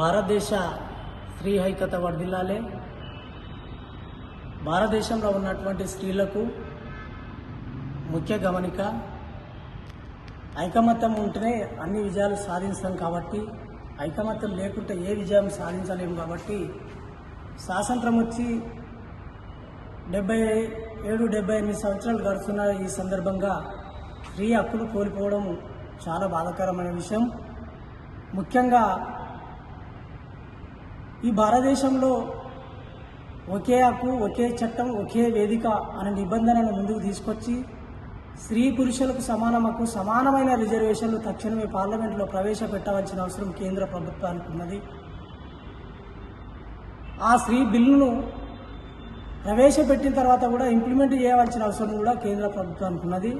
భారతదేశ స్త్రీ ఐక్యత వర్ధిల్లాలే. భారతదేశంలో ఉన్నటువంటి స్త్రీలకు ముఖ్య గమనిక ఐకమత్యం ఉంటేనే అన్ని విజయాలు సాధించడం కాబట్టి ఐకమత్యం లేకుంటే ఏ విజయం సాధించలేము కాబట్టి స్వాతంత్రం వచ్చి డెబ్బై ఏడు డెబ్బై ఎనిమిది సంవత్సరాలు గడుస్తున్న ఈ సందర్భంగా స్త్రీ హక్కులు కోల్పోవడం చాలా బాధాకరమైన విషయం. ముఖ్యంగా ఈ భారతదేశంలో ఒకే హక్కు ఒకే చట్టం ఒకే వేదిక అనే నిబంధనను ముందుకు తీసుకొచ్చి స్త్రీ పురుషులకు సమాన హక్కు సమానమైన రిజర్వేషన్లు తక్షణమే పార్లమెంట్లో ప్రవేశపెట్టవలసిన అవసరం కేంద్ర ప్రభుత్వానికి ఉన్నది. ఆ స్త్రీ బిల్లును ప్రవేశపెట్టిన తర్వాత కూడా ఇంప్లిమెంట్ చేయవలసిన అవసరం కూడా కేంద్ర ప్రభుత్వానికి ఉన్నది.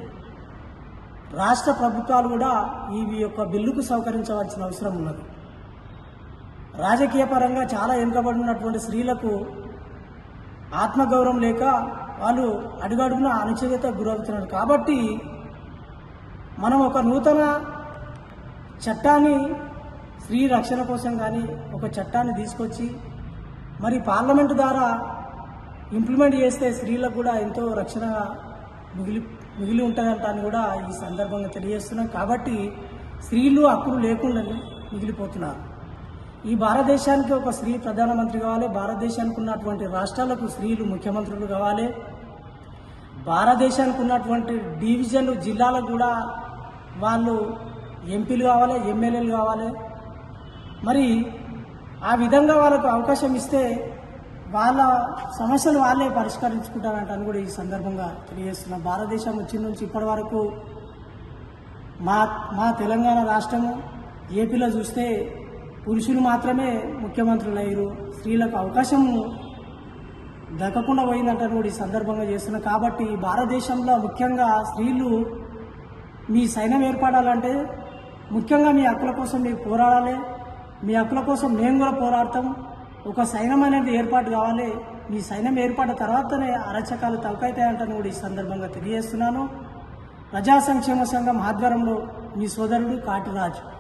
రాష్ట్ర ప్రభుత్వాలు కూడా ఈ యొక్క బిల్లుకు సహకరించవలసిన అవసరం ఉన్నది. రాజకీయ పరంగా చాలా వెనుకబడినటువంటి స్త్రీలకు ఆత్మగౌరవం లేక వాళ్ళు అడుగడుగున అణచివేత గురవుతున్నారు. కాబట్టి మనం ఒక నూతన చట్టాన్ని స్త్రీ రక్షణ కోసం కానీ ఒక చట్టాన్ని తీసుకొచ్చి మరి పార్లమెంటు ద్వారా ఇంప్లిమెంట్ చేస్తే స్త్రీలకు కూడా ఎంతో రక్షణ మిగిలి మిగిలి ఉంటుందంటాన్ని కూడా ఈ సందర్భంగా తెలియజేస్తున్నాం. కాబట్టి స్త్రీలు హక్కులు లేకుండా మిగిలిపోతున్నారు. ఈ భారతదేశానికి ఒక స్త్రీ ప్రధానమంత్రి కావాలి. భారతదేశానికి ఉన్నటువంటి రాష్ట్రాలకు స్త్రీలు ముఖ్యమంత్రులు కావాలి. భారతదేశానికి ఉన్నటువంటి డివిజన్ జిల్లాలకు కూడా వాళ్ళు ఎంపీలు కావాలి ఎమ్మెల్యేలు కావాలి. మరి ఆ విధంగా వాళ్ళకు అవకాశం ఇస్తే వాళ్ళ సమస్యలు వాళ్ళే పరిష్కరించుకుంటారంట అని కూడా ఈ సందర్భంగా తెలియజేస్తున్నాం. భారతదేశం వచ్చిన నుంచి ఇప్పటి వరకు మా మా తెలంగాణ రాష్ట్రము ఏపీలో చూస్తే పురుషులు మాత్రమే ముఖ్యమంత్రులు అయ్యారు. స్త్రీలకు అవకాశం దక్కకుండా పోయిందంటారు కూడా ఈ సందర్భంగా చేస్తున్నాం. కాబట్టి భారతదేశంలో ముఖ్యంగా స్త్రీలు మీ సైన్యం ఏర్పడాలంటే ముఖ్యంగా మీ హక్కుల కోసం మీరు పోరాడాలి. మీ హక్కుల కోసం మేము కూడా పోరాడతాం. ఒక సైన్యం అనేది ఏర్పాటు కావాలి. మీ సైన్యం ఏర్పడిన తర్వాతనే అరచకాలు తలకైతాయంటని కూడా ఈ సందర్భంగా తెలియజేస్తున్నాను. ప్రజా సంక్షేమ సంఘం ఆధ్వర్యంలో మీ సోదరుడు కాటిరాజు.